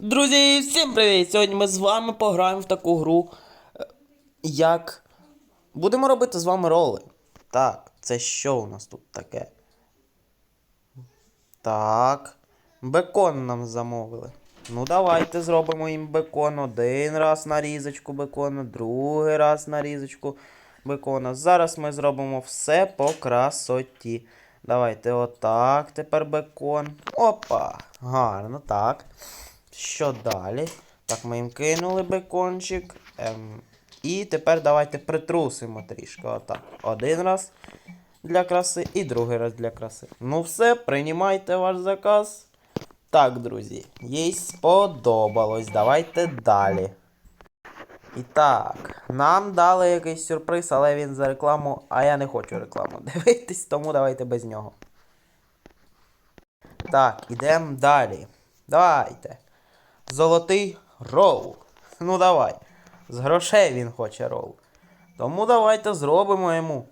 Друзі, всім привіт! Сьогодні ми з вами пограємо в таку гру, е, як. Будемо робити з вами роли. Так, це що у нас тут таке? Так. Бекон нам замовили. Ну, давайте зробимо їм бекон. Один раз нарізочку бекону, другий раз нарізочку бекона. Зараз ми зробимо все по красоті. Давайте отак тепер бекон. Опа! Гарно, так. Що далі? Так, ми їм кинули бекончик. Ем, і тепер давайте притрусимо трішки. Отак. Один раз для краси і другий раз для краси. Ну все, приймайте ваш заказ. Так, друзі, їй сподобалось. Давайте далі. І так, нам дали якийсь сюрприз, але він за рекламу, а я не хочу рекламу дивитись, тому давайте без нього. Так, ідемо далі. Давайте. Золотий ролл. Ну давай. З грошей він хоче ролл. Тому давайте зробимо йому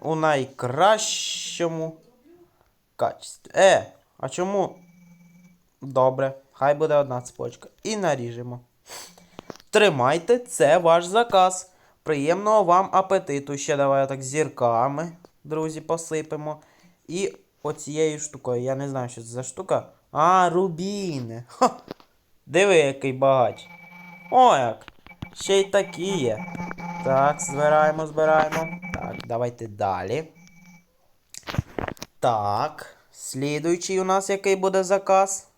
у найкращому качестві. Е, а чому? Добре, хай буде одна цепочка. І наріжемо. Тримайте, це ваш заказ. Приємного вам апетиту. Ще давай так зірками, друзі, посипемо. І оцією штукою. Я не знаю, що це за штука. А, рубіни. Ха. Диви, який багач. О, як. Ще й такі є. Так, збираємо, збираємо. Так, давайте далі. Так. Слідуючий у нас який буде заказ.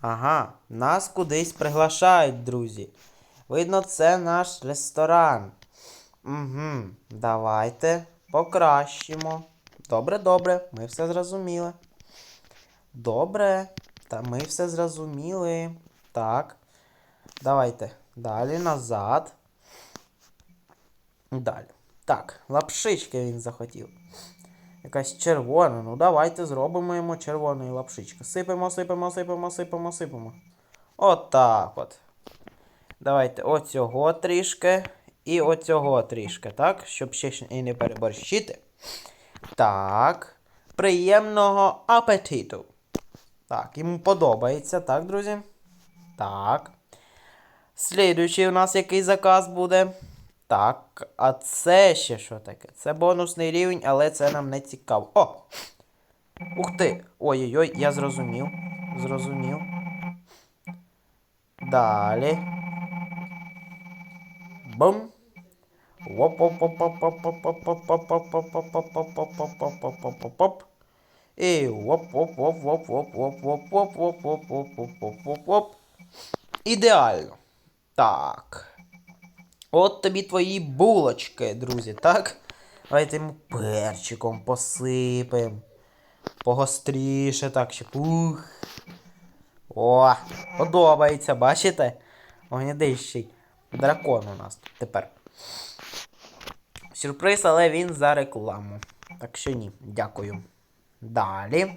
Ага, нас кудись приглашають, друзі. Видно, це наш ресторан. Угу, давайте покращимо. Добре, добре, ми все зрозуміли. Добре, та ми все зрозуміли. Так. Давайте. Далі назад. Далі. Так, лапшички він захотів. Якась червона. Ну давайте зробимо йому червоної лапшички. Сипемо, сипемо, сипемо, сипемо, сипемо. Отак от. Давайте оцього трішки. І оцього трішки, так? Щоб ще і не переборщити. Так. Приємного апетиту. Так, йому подобається, так, друзі? Так. Слідуючий у нас який заказ буде. Так, а це ще що таке? Це бонусний рівень, але це нам не цікаво. О! Ух ти! Ой-ой-ой, я зрозумів. Зрозумів. Далі. Бум. Воп-воп-воп-воп-воп-воп-воп-воп-воп-воп-воп-воп-воп-воп-воп-воп. І воп-воп-воп-воп-воп-воп-воп-воп-воп-воп-воп. Ідеально. Так. От тобі твої булочки, друзі, так? Давайте йому перчиком посипем. Погостріше, так, щоб. Ух. О, подобається, бачите? Огнядищий дракон у нас тепер. Сюрприз, але він за рекламу. Так що ні, дякую. Далі.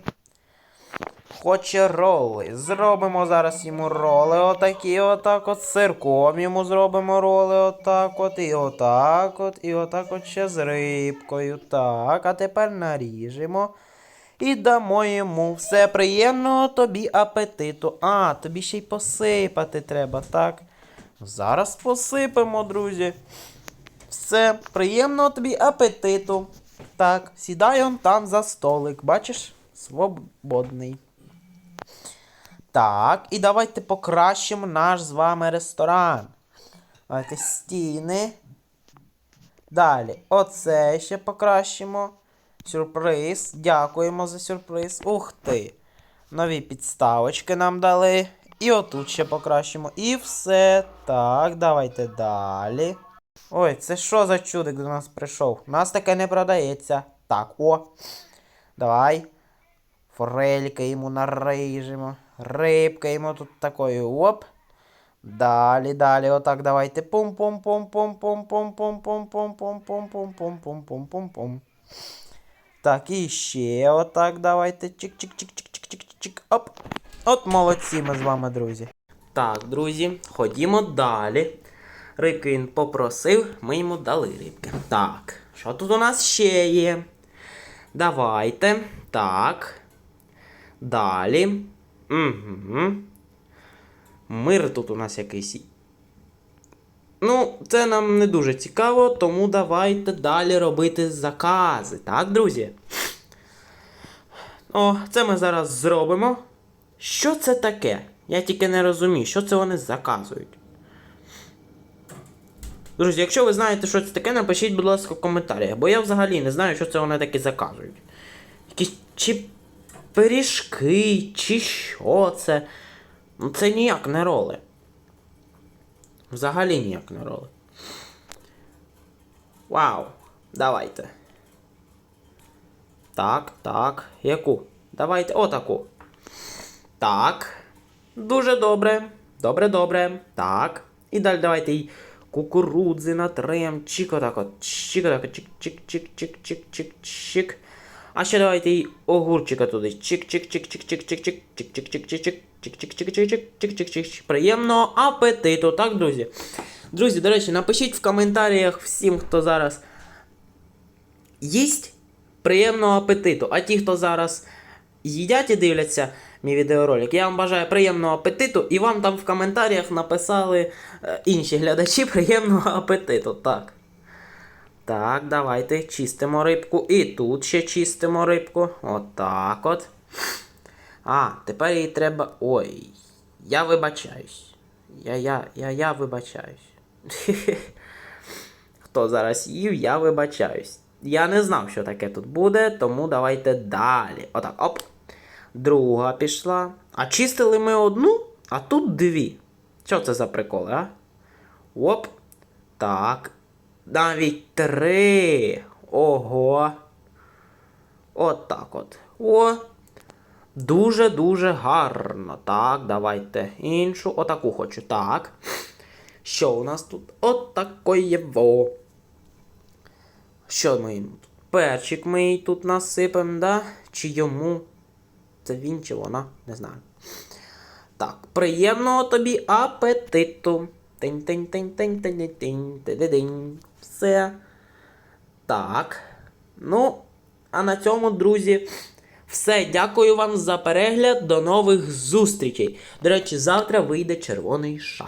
Хоче роли. Зробимо зараз йому роли отакі, отак от. Сирком йому зробимо роли отак от. І отак от. І отак от ще з рибкою. Так, а тепер наріжемо. І дамо йому все приємного тобі апетиту. А, тобі ще й посипати треба, так? Зараз посипемо, друзі. Все, приємного тобі апетиту. Так, сідай он там за столик. Бачиш? Свободний. Так, і давайте покращимо наш з вами ресторан. Давайте стіни. Далі. Оце ще покращимо. Сюрприз. Дякуємо за сюрприз. Ух ти. Нові підставочки нам дали. І отут ще покращимо. І все. Так, давайте далі. Ой, це що за чудик до нас прийшов? У нас таке не продається. Так, о. Давай. Форельки йому нарижемо. Рибка йому тут такою. Оп. Далі, далі, отак давайте. пум пум пум пум пум пум пум пум пум пум пум пум пум пум пум пум пум Так, і ще отак давайте. Чик-чик-чик-чик-чик-чик-чик. Оп. От молодці ми з вами, друзі. Так, друзі, ходімо далі. Рибкин попросив, ми йому дали рибки. Так, що тут у нас ще є? Давайте. Так. Далі. Угу. Мир тут у нас якийсь. Ну, це нам не дуже цікаво, тому давайте далі робити закази, так, друзі? О, це ми зараз зробимо. Що це таке? Я тільки не розумію, що це вони заказують. Друзі, якщо ви знаєте, що це таке, напишіть, будь ласка, в коментарях, бо я взагалі не знаю, що це вони таке заказують. Якісь чи пиріжки, чи що це. Ну це ніяк не роли. Взагалі ніяк не роли. Вау, давайте. Так, так. Яку? Давайте отаку. Так. Дуже добре. Добре, добре. Так. І далі давайте кукурудзи отак от. Чик отак от. Чик, чик, чик, чик, чик, чик, чик. А ще давайте й огурчика туди. Чик, чик, чик, чик, чик, чик, чик, чик, чик, чик, чик, чик. Чик, чик, чик, чик, чик, чик, чик, чик, чик. Приємного апетиту, так, друзі? Друзі, до речі, напишіть в коментарях всім, хто зараз їсть приємного апетиту. А ті, хто зараз їдять і дивляться мій відеоролик, я вам бажаю приємного апетиту і вам там в коментарях написали е, інші глядачі приємного апетиту. Так. Так, давайте чистимо рибку. І тут ще чистимо рибку. Отак от. А, тепер їй треба. Ой. Я вибачаюсь. Я, я, я, я вибачаюсь. Хто зараз їв, я вибачаюсь. Я не знав, що таке тут буде, тому давайте далі. Отак, оп. Друга пішла. А чистили ми одну, а тут дві. Що це за приколи, а? Оп. Так. Навіть три. Ого. От так от. О. Дуже-дуже гарно. Так, давайте іншу. Отаку хочу. Так. Що у нас тут? От такоєво. Що ми йому тут? Перчик ми їй тут насипемо, да? Чи йому? Це він чи вона? Не знаю. Так, приємного тобі апетиту. тинь тинь тинь тинь тинь тинь тинь Все. Так. Ну, а на цьому, друзі, все. Дякую вам за перегляд. До нових зустрічей. До речі, завтра вийде червоний шар.